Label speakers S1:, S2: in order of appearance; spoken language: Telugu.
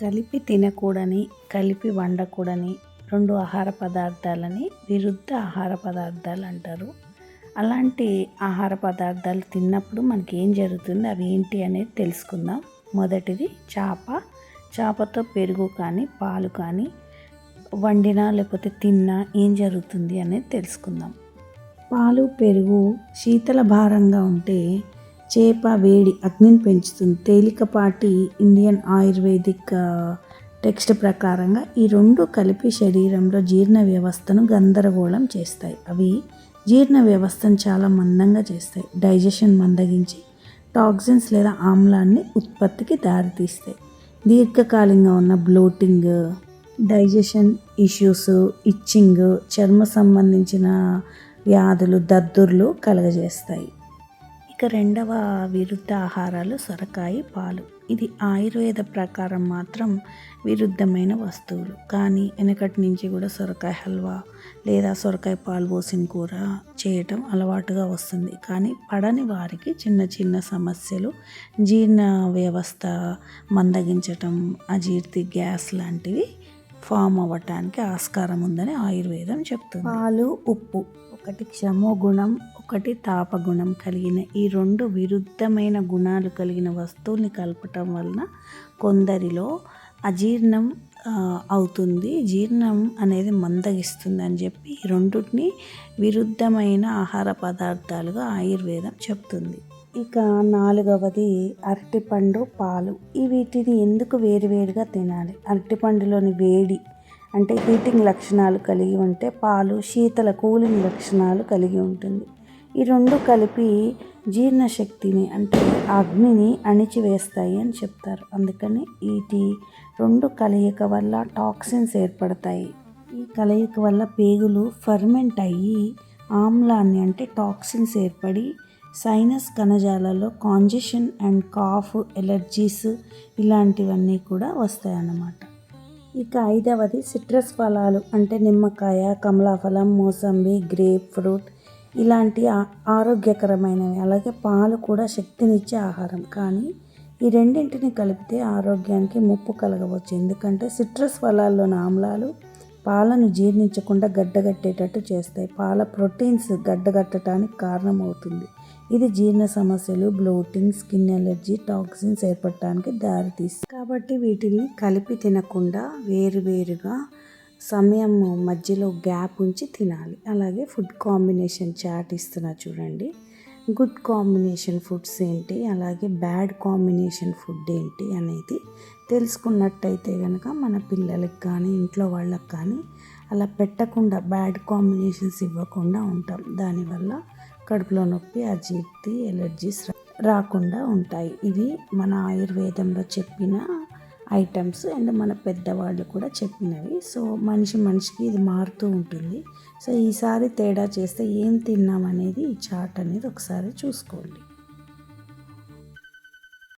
S1: కలిపి తినకూడని కలిపి వండకూడని రెండు ఆహార పదార్థాలని విరుద్ధ ఆహార పదార్థాలు అంటారు. అలాంటి ఆహార పదార్థాలు తిన్నప్పుడు మనకి ఏం జరుగుతుంది? అవి ఏంటి అనేది తెలుసుకుందాం. మొదటిది చేప. చేపతో పెరుగు కానీ పాలు కానీ వండినా లేకపోతే తిన్నా ఏం జరుగుతుంది అనేది తెలుసుకుందాం. పాలు పెరుగు శీతల భారంగా ఉంటే చేప వేడి అగ్నిని పెంచుతుంది. తేలికపాటి ఇండియన్ ఆయుర్వేదిక్ టెక్స్ట్ ప్రకారంగా ఈ రెండు కలిపి శరీరంలో జీర్ణ వ్యవస్థను గందరగోళం చేస్తాయి. అవి జీర్ణ వ్యవస్థను చాలా మందంగా చేస్తాయి. డైజెషన్ మందగించి టాక్సిన్స్ లేదా ఆమ్లాన్ని ఉత్పత్తికి దారితీస్తాయి. దీర్ఘకాలికంగా ఉన్న బ్లోటింగ్ డైజెషన్ ఇష్యూస్ ఇచ్చింగ్ చర్మ సంబంధించిన వ్యాధులు దద్దుర్లు కలుగజేస్తాయి. ఇక రెండవ విరుద్ధ ఆహారాలు సొరకాయ పాలు. ఇది ఆయుర్వేద ప్రకారం మాత్రం విరుద్ధమైన వస్తువులు. కానీ వెనకటి నుంచి కూడా సొరకాయ హల్వా లేదా సొరకాయ పాలు పోసిన కూర చేయటం అలవాటుగా వస్తుంది. కానీ పడని వారికి చిన్న చిన్న సమస్యలు జీర్ణ వ్యవస్థ మందగించటం అజీర్తి గ్యాస్ లాంటివి ఫామ్ అవ్వటానికి ఆస్కారం ఉందని ఆయుర్వేదం చెప్తుంది. పాలు ఉప్పు. ఒకటి క్షమోగుణం ఒకటి తాపగుణం కలిగిన ఈ రెండు విరుద్ధమైన గుణాలు కలిగిన వస్తువుల్ని కలపటం వలన కొందరిలో అజీర్ణం అవుతుంది. జీర్ణం అనేది మందగిస్తుంది అని చెప్పి ఈ రెండుని విరుద్ధమైన ఆహార పదార్థాలుగా ఆయుర్వేదం చెప్తుంది. ఇక నాలుగవది అరటిపండు పాలు. ఈ వీటిని ఎందుకు వేరువేరుగా తినాలి? అరటిపండులోని వేడి అంటే హీటింగ్ లక్షణాలు కలిగి ఉంటే పాలు శీతల కూలింగ్ లక్షణాలు కలిగి ఉంటుంది. ఈ రెండు కలిపి జీర్ణశక్తిని అంటే అగ్నిని అణిచివేస్తాయి అని చెప్తారు. అందుకని వీటి రెండు కలయిక వల్ల టాక్సిన్స్ ఏర్పడతాయి. ఈ కలయిక వల్ల పేగులు ఫర్మెంట్ అయ్యి ఆమ్లాన్ని అంటే టాక్సిన్స్ ఏర్పడి సైనస్ కణజాలలో కాంజెషన్ అండ్ కాఫ్ ఎలర్జీస్ ఇలాంటివన్నీ కూడా వస్తాయన్నమాట. ఇక ఐదవది సిట్రస్ ఫలాలు అంటే నిమ్మకాయ కమలాఫలం మోసంబి గ్రేప్ ఫ్రూట్ ఇలాంటి ఆరోగ్యకరమైనవి. అలాగే పాలు కూడా శక్తినిచ్చే ఆహారం. కానీ ఈ రెండింటిని కలిపితే ఆరోగ్యానికి ముప్పు కలగవచ్చు. ఎందుకంటే సిట్రస్ ఫలాల్లోని ఆమ్లాలు పాలను జీర్ణించకుండా గడ్డగట్టేటట్టు చేస్తాయి. పాల ప్రోటీన్స్ గడ్డగట్టడానికి కారణమవుతుంది. ఇది జీర్ణ సమస్యలు బ్లోటింగ్ స్కిన్ ఎలర్జీ టాక్సిన్స్ ఏర్పడటానికి దారితీస్తుంది. కాబట్టి వీటిని కలిపి తినకుండా వేరువేరుగా సమయం మధ్యలో గ్యాప్ ఉంచి తినాలి. అలాగే ఫుడ్ కాంబినేషన్ చాట్ ఇస్తున్నా చూడండి. గుడ్ కాంబినేషన్ ఫుడ్స్ ఏంటి? అలాగే బ్యాడ్ కాంబినేషన్ ఫుడ్ ఏంటి అనేది తెలుసుకున్నట్టయితే కనుక మన పిల్లలకి కానీ ఇంట్లో వాళ్ళకి కానీ అలా పెట్టకుండా బ్యాడ్ కాంబినేషన్స్ ఇవ్వకుండా ఉంటాం. దానివల్ల కడుపులో నొప్పి అజీర్తి ఎలర్జీస్ రాకుండా ఉంటాయి. ఇవి మన ఆయుర్వేదంలో చెప్పిన ఐటమ్స్ అండ్ మన పెద్దవాళ్ళు కూడా చెప్పినవి. సో మనిషి మనిషికి ఇది మారుతూ ఉంటుంది. సో ఈసారి తేడా చేస్తే ఏం తిన్నామనేది ఈ చాట్ అనేది ఒకసారి చూసుకోండి.